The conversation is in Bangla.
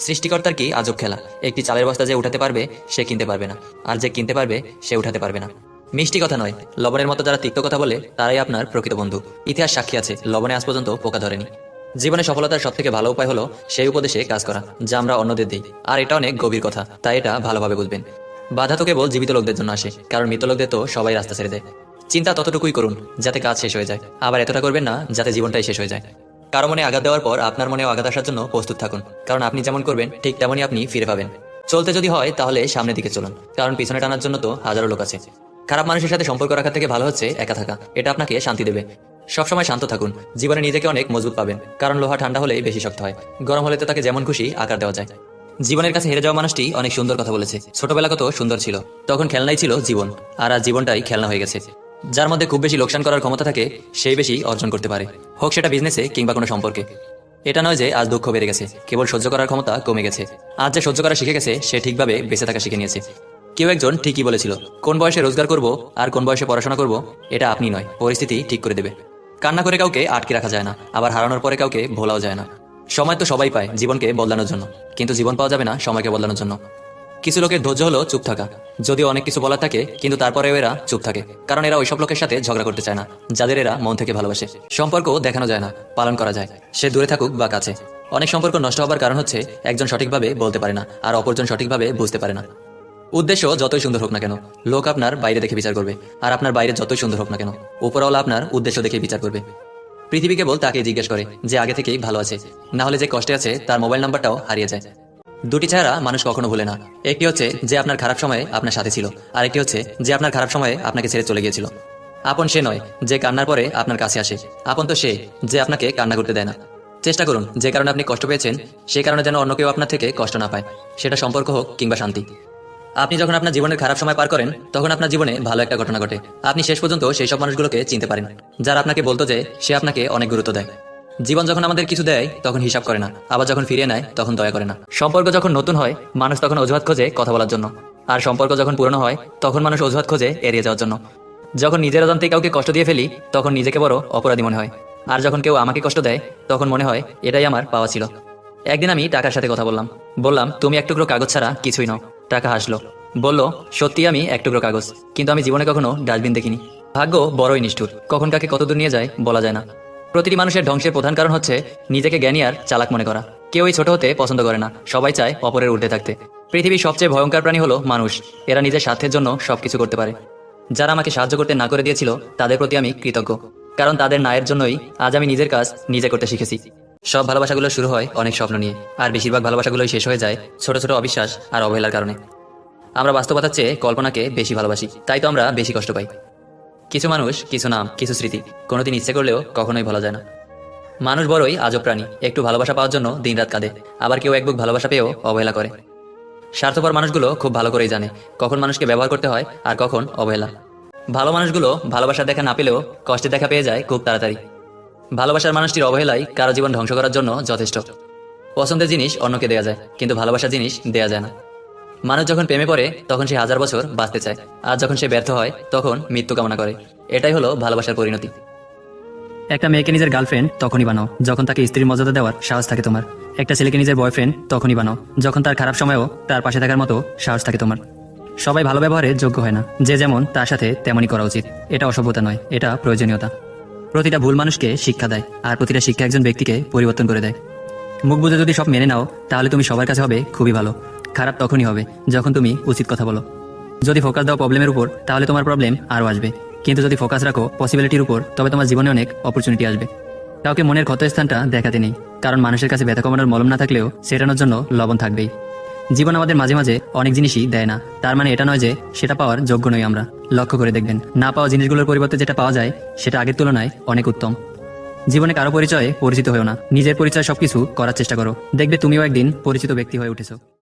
সৃষ্টিকর্তার কি আজব খেলা? একটি চালের বস্তা যে উঠাতে পারবে, সে কিনতে পারবে না। আর যে কিনতে পারবে, সে উঠাতে পারবে না। মিষ্টি কথা নয়, লবণের মতো যারা তিক্ত কথা বলে, তারাই আপনার প্রকৃত বন্ধু। ইতিহাস সাক্ষী আছে, লবণে আজ পর্যন্ত পোকা ধরেনি। জীবনে সফলতার সব থেকে ভালো উপায় হলো সেই উপদেশে কাজ করা, যা আমরা অন্যদের দিই। আর এটা অনেক গভীর কথা, তাই এটা ভালোভাবে বুঝবেন। বাধা তো কেবল জীবিত লোকদের জন্য আসে, কারণ মৃত লোকদের তো সবাই রাস্তা ছেড়ে দেয়। চিন্তা ততটুকুই করুন, যাতে কাজ শেষ হয়ে যায়। আবার এতটা করবেন না, যাতে জীবনটাই শেষ হয়ে যায়। কারও মনে আঘাত দেওয়ার পর আপনার মনে আঘাত আসার জন্য প্রস্তুত থাকুন। কারণ আপনি যেমন করবেন, ঠিক তেমনই আপনি ফিরে পাবেন। চলতে যদি হয়, তাহলে সামনের দিকে চলুন। কারণ পিছনে টানার জন্য তো হাজারো লোক আছে। খারাপ মানুষের সাথে সম্পর্ক রাখার থেকে ভালো হচ্ছে একা থাকা। এটা আপনাকে শান্তি দেবে। সবসময় শান্ত থাকুন। জীবনে নিজেকে অনেক মজবুত পাবেন। কারণ লোহা ঠান্ডা হলেই বেশি শক্ত হয়। গরম হলে তো তাকে যেমন খুশি আকার দেওয়া যায়। জীবনের কাছে হেরে যাওয়া মানুষটি অনেক সুন্দর কথা বলেছে। ছোটবেলা কত সুন্দর ছিল। তখন খেলনাই ছিল জীবন। আর আজ জীবনটাই খেলনা হয়ে গেছে। যার মধ্যে খুব বেশি লোকসান করার ক্ষমতা থাকে, সেই বেশি অর্জন করতে পারে। হোক সেটা বিজনেসে কিংবা কোনো সম্পর্কে। এটা নয় যে আজ দুঃখ বেড়ে গেছে, কেবল সহ্য করার ক্ষমতা কমে গেছে। আজ যে সহ্য করা শিখে গেছে, সে ঠিকভাবে বেঁচে থাকা শিখে নিয়েছে। কেউ একজন ঠিকই বলেছিল, কোন বয়সে রোজগার করব আর কোন বয়সে পড়াশোনা করব, এটা আপনি নয়, পরিস্থিতি ঠিক করে দেবে। কান্না করে কাউকে আটকে রাখা যায় না, আবার হারানোর পরে কাউকে ভোলাও যায় না। সময় তো সবাই পায় জীবনকে বদলানোর জন্য, কিন্তু জীবন পাওয়া যাবে না সময়কে বদলানোর জন্য। কিছু লোকের ধৈর্য হলো চুপ থাকা। যদিও অনেক কিছু বলার থাকে, কিন্তু তারপরেও এরা চুপ থাকে। কারণ এরা ওইসব লোকের সাথে ঝগড়া করতে চায় না, যাদের এরা মন থেকে ভালোবাসে। সম্পর্ক দেখানো যায় না, পালন করা যায়। সে দূরে থাকুক বা কাছে। অনেক সম্পর্ক নষ্ট হবার কারণ হচ্ছে, একজন সঠিকভাবে বলতে পারে না, আর অপরজন সঠিকভাবে বুঝতে পারে না। উদ্দেশ্য যতই সুন্দর হোক না কেন, লোক আপনার বাইরে দেখে বিচার করবে, আর আপনার বাইরে যতই সুন্দর হোক না কেন, উপরওয়ালা আপনার উদ্দেশ্য দেখে বিচার করবে। পৃথিবী কেবল তাকে জিজ্ঞেস করে, যে আগে থেকেই ভালো আছে, না হলে যে কষ্টে আছে, তার মোবাইল নাম্বারটাও হারিয়ে যায়। দুটি চেহারা মানুষ কখনো ভুলে না। একটি হচ্ছে যে আপনার খারাপ সময়ে আপনার সাথে ছিল আর একটি হচ্ছে যে আপনার খারাপ সময়ে আপনাকে ছেড়ে চলে গিয়েছিল। আপন সে নয়, যে কান্নার পরে আপনার কাছে আসে। আপন তো সে, যে আপনাকে কান্না করতে দেয় না। চেষ্টা করুন, যে কারণে আপনি কষ্ট পেয়েছেন, সে কারণে যেন অন্য কেউ আপনার থেকে কষ্ট না পায়। সেটা সম্পর্ক হোক কিংবা শান্তি। আপনি যখন আপনার জীবনের খারাপ সময় পার করেন, তখন আপনার জীবনে ভালো একটা ঘটনা ঘটে। আপনি শেষ পর্যন্ত সেই সব মানুষগুলোকে চিনতে পারেন, যারা আপনাকে বলতো যে সে আপনাকে অনেক গুরুত্ব দেয়। জীবন যখন আমাদের কিছু দেয়, তখন হিসাব করে না। আবার যখন ফিরিয়ে নেয়, তখন দয়া করে না। সম্পর্ক যখন নতুন হয়, মানুষ তখন অজুহাত খোঁজে কথা বলার জন্য। আর সম্পর্ক যখন পুরনো হয়, তখন মানুষ অজুহাত খোঁজে এড়িয়ে যাওয়ার জন্য। যখন নিজের অজান্তে কাউকে কষ্ট দিয়ে ফেলি, তখন নিজেকে বড় অপরাধী মনে হয়। আর যখন কেউ আমাকে কষ্ট দেয়, তখন মনে হয়, এটাই আমার পাওয়া ছিল। একদিন আমি টাকার সাথে কথা বললাম। বললাম, তুমি এক টুকরো কাগজ ছাড়া কিছুই নও। টাকা হাসলো। বলল সত্যি আমি এক টুকরো কাগজ, কিন্তু আমি জীবনে কখনো ডাস্টবিন দেখিনি। ভাগ্য বড়ই নিষ্ঠুর। কখন কাকে কতদূর নিয়ে যায়, বলা যায় না। প্রতিটি মানুষের ধ্বংসের প্রধান কারণ হচ্ছে নিজেকে জ্ঞানী আর চালাক মনে করা। কেউই ছোট হতে পছন্দ করে না। সবাই চায় অপরের উল্টে থাকতে। পৃথিবীর সবচেয়ে ভয়ঙ্কর প্রাণী হলো মানুষ। এরা নিজের স্বার্থের জন্য সবকিছু করতে পারে। যারা আমাকে সাহায্য করতে না করে দিয়েছিল, তাদের প্রতি আমি কৃতজ্ঞ। কারণ তাদের নায়ের জন্যই আজ আমি নিজের কাজ নিজে করতে শিখেছি। সব ভালোবাসাগুলো শুরু হয় অনেক স্বপ্ন নিয়ে। আর বেশিরভাগ ভালোবাসাগুলোই শেষ হয়ে যায় ছোট ছোট অবিশ্বাস আর অবহেলার কারণে। আমরা বাস্তবতার চেয়ে কল্পনাকে বেশি ভালোবাসি। তাই তো আমরা বেশি কষ্ট পাই। কিছু মানুষ, কিছু নাম, কিছু স্মৃতি, কোনোদিন ইচ্ছে করলেও কখনোই ভোলা যায় না। মানুষ বড়ই আজব প্রাণী, একটু ভালোবাসা পাওয়ার জন্য দিনরাত কাঁদে, আবার কেউ এক বুক ভালোবাসা পেয়েও অবহেলা করে। স্বার্থপর মানুষগুলো খুব ভালো করেই জানে, কখন মানুষকে ব্যবহার করতে হয় আর কখন অবহেলা। ভালো মানুষগুলো ভালোবাসা দেখা না পেলেও কষ্টে দেখা পেয়ে যায় খুব তাড়াতাড়ি। ভালোবাসার মানুষটির অবহেলাই কারও জীবন ধ্বংস করার জন্য যথেষ্ট। পছন্দের জিনিস অন্যকে দেয়া যায়, কিন্তু ভালোবাসার জিনিস দেয়া যায় না। মানুষ যখন প্রেমে পড়ে, তখন সে হাজার বছর বাঁচতে চায়। আর যখন সে ব্যর্থ হয়, তখন মৃত্যু কামনা করে। এটাই হলো ভালোবাসার পরিণতি। একটা মেয়েকে নিজের গার্লফ্রেন্ড তখনই বানাও, যখন তাকে স্ত্রীর মর্যাদা দেওয়ার সাহস থাকে তোমার। একটা ছেলেকে নিজের বয়ফ্রেন্ড তখনই বানাও, যখন তার খারাপ সময়েও তার পাশে থাকার মতো সাহস থাকে তোমার। সবাই ভালো ব্যবহারের যোগ্য হয় না, যে যেমন তার সাথে তেমনই করা উচিত। এটা অসভ্যতা নয়, এটা প্রয়োজনীয়তা। প্রতিটা ভুল মানুষকে শিক্ষা দেয়, আর প্রতিটা শিক্ষা একজন ব্যক্তিকে পরিবর্তন করে দেয়। মুখ বুঝে যদি সব মেনে নাও, তাহলে তুমি সবার কাছে হবে খুবই ভালো। খারাপ তখনই হবে, যখন তুমি উচিত কথা বলো। যদি ফোকাস দাও প্রবলেমের উপর, তাহলে তোমার প্রবলেম আরও আসবে। কিন্তু যদি ফোকাস রাখো পসিবিলিটির উপর, তবে তোমার জীবনে অনেক অপরচুনিটি আসবে। কাউকে মনের ক্ষতস্থানটা দেখাতে নেই, কারণ মানুষের কাছে ব্যথা কমানোর মলম না থাকলেও সেটানোর জন্য লবণ থাকবেই। জীবন আমাদের মাঝে মাঝে অনেক জিনিসই দেয় না, তার মানে এটা নয় যে সেটা পাওয়ার যোগ্য নই আমরা। লক্ষ্য করে দেখবেন, না পাওয়া জিনিসগুলোর পরিবর্তে যেটা পাওয়া যায়, সেটা আগের তুলনায় অনেক উত্তম। জীবনে কারও পরিচয়ে পরিচিত হয়েও না, নিজের পরিচয় সবকিছু করার চেষ্টা করো। দেখবে তুমিও একদিন পরিচিত ব্যক্তি হয়ে উঠেছো।